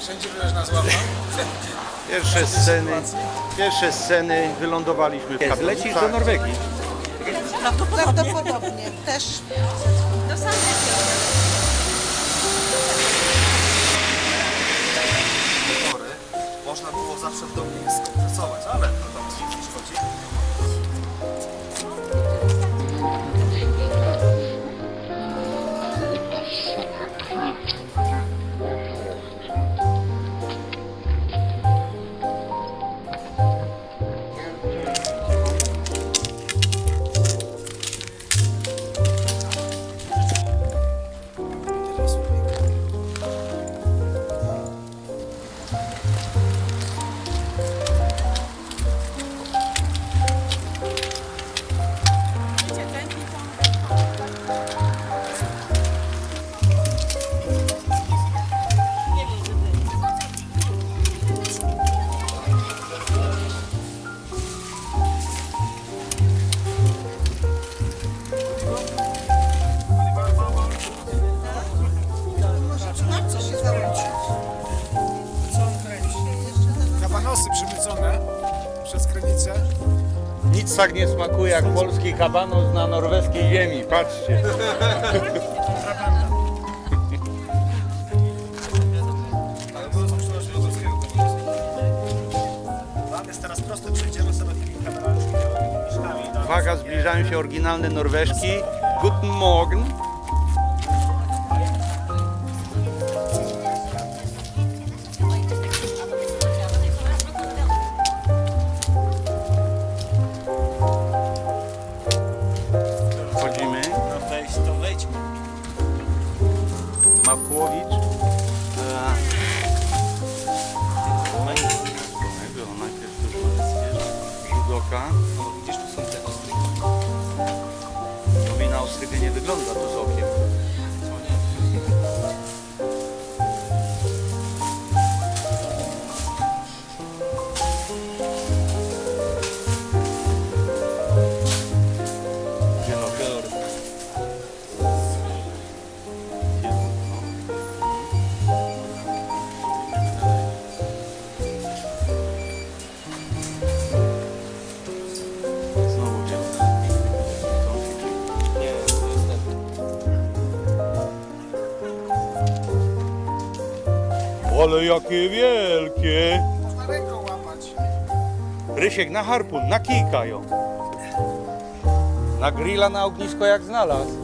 Wszędzie byłeś na złapał? Pierwsze sceny, pierwsze sceny wylądowaliśmy w Jest, Lecisz do Norwegii. Prawdopodobnie też Do. Pory można było zawsze w domu skompresować, ale to tam nic nie szkodzi. Tak nie smakuje jak polski kabanos na norweskiej ziemi, patrzcie. Jest teraz prosty, przejdziemy sobie Uwaga, zbliżają się oryginalne norweżki. Guten Morgen. Judoka. No widzisz, tu są te ostry. To mi na ostrygę nie wygląda to z okiem. Ale jakie wielkie! Można ręką łapać. Rysiek na harpun, na kijka ją. Na grilla, na ognisko jak znalazł.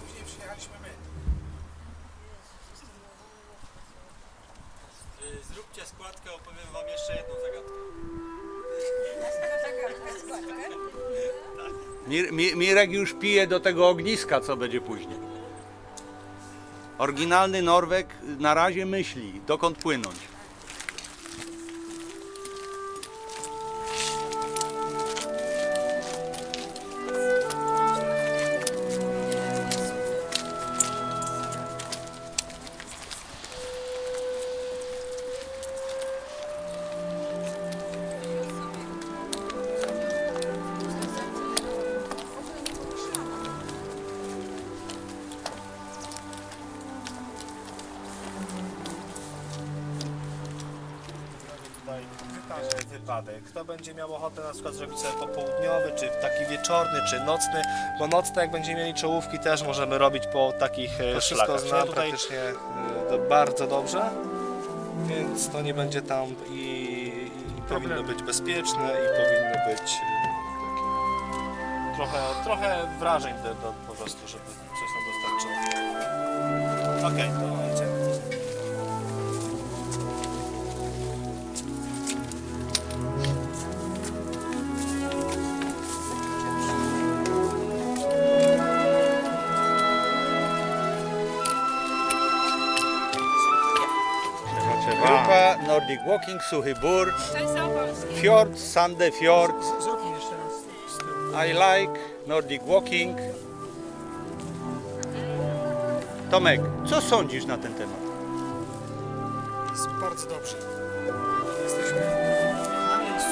Później przyjechaliśmy my. Zróbcie składkę, opowiem wam Mir, Mi- Mirek już pije do tego ogniska, co będzie później. Oryginalny Norweg na razie myśli, dokąd płynąć. Kto będzie miał ochotę na przykład zrobić sobie popołudniowy, czy taki wieczorny, czy nocny, bo nocne jak będziemy mieli czołówki też możemy robić po takich e, wszystko szlakach, znam? Tutaj- praktycznie. e, do, bardzo dobrze, więc to nie będzie tam i, i, i powinno być bezpieczne i powinno być e, takie trochę, trochę wrażeń do, do, po prostu, żeby coś nam dostarczyło. Okej, to Grupa Nordic Walking, Suchy Bór. Fjord, Sande Fjord. I like Nordic Walking. Tomek, co sądzisz na ten temat? Jest bardzo dobrze. Jesteśmy na miejscu.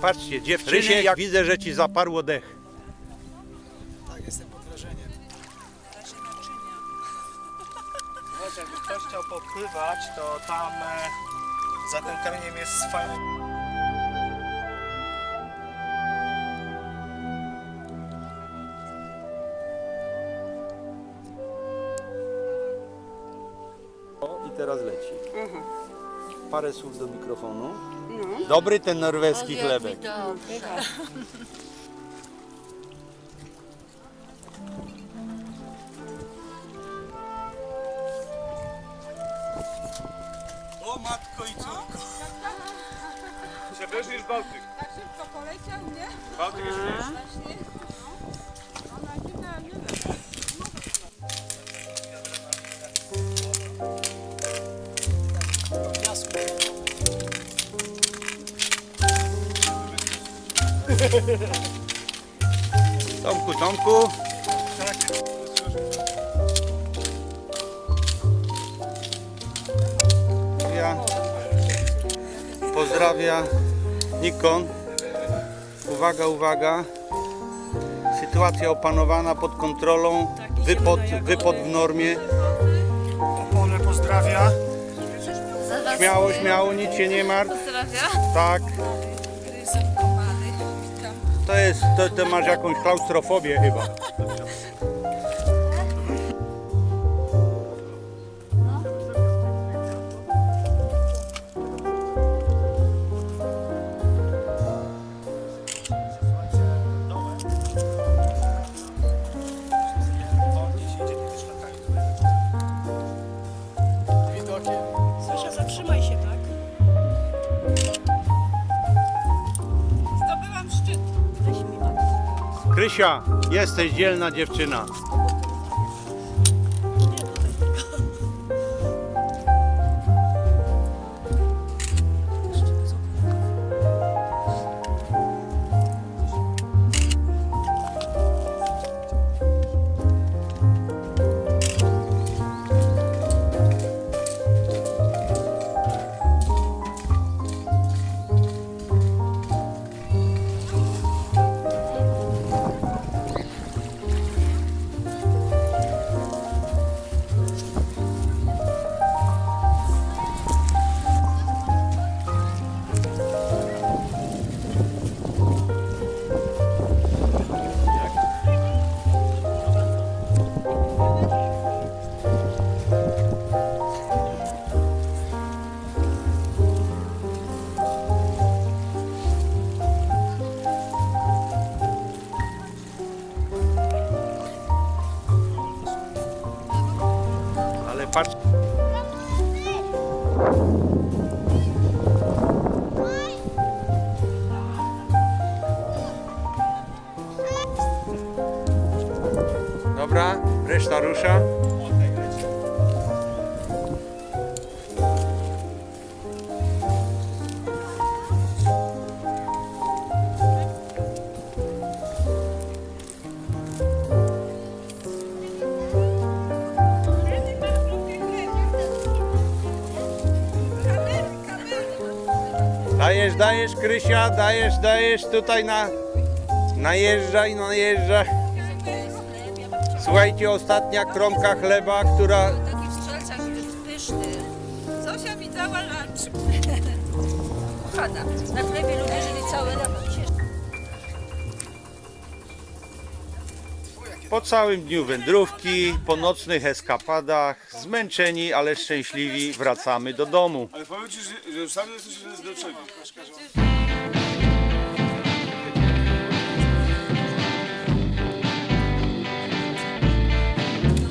Patrzcie, dziewczyny, jak widzę, że ci zaparło dech. Popływać, to tam e, za tym kamieniem jest fajny... O, i teraz leci. Parę słów do mikrofonu. Dobry ten norweski chlebek. Tak szybko poleciał, nie? Tomku, Tomku. Ja pozdrawia Nikon. Uwaga, uwaga. Sytuacja opanowana pod kontrolą. Wypod, wypod w normie. Opole pozdrawia. Śmiało, śmiało, nic się nie martw. Pozdrawia. Tak. To jest, to, to masz jakąś klaustrofobię chyba. To. Krysia, jesteś dzielna dziewczyna. Patrz. Dobra, reszta rusza. Dajesz, Krysia, dajesz, dajesz tutaj na... Najeżdżaj, najeżdżaj. Słuchajcie, ostatnia kromka chleba, która Taki strzelcach pyszny. Zosia mi dała lunch. Kochana, na chlebie ludzie żyli całe lata. Po całym dniu wędrówki, po nocnych eskapadach, zmęczeni, ale szczęśliwi, wracamy do domu. Ale powiem ci, że, że sam jesteś czego?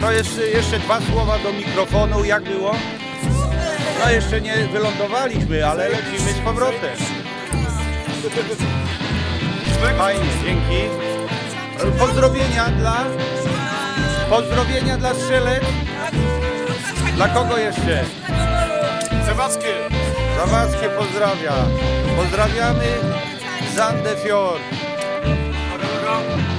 To jest jeszcze dwa słowa do mikrofonu, jak było? No jeszcze nie wylądowaliśmy, ale lecimy z powrotem. Fajnie, dzięki. Pozdrowienia dla... Pozdrowienia dla Strzelec. Dla kogo jeszcze? Zawadzkie. Zawadzkie pozdrawia. Pozdrawiamy Zandefior. Fior.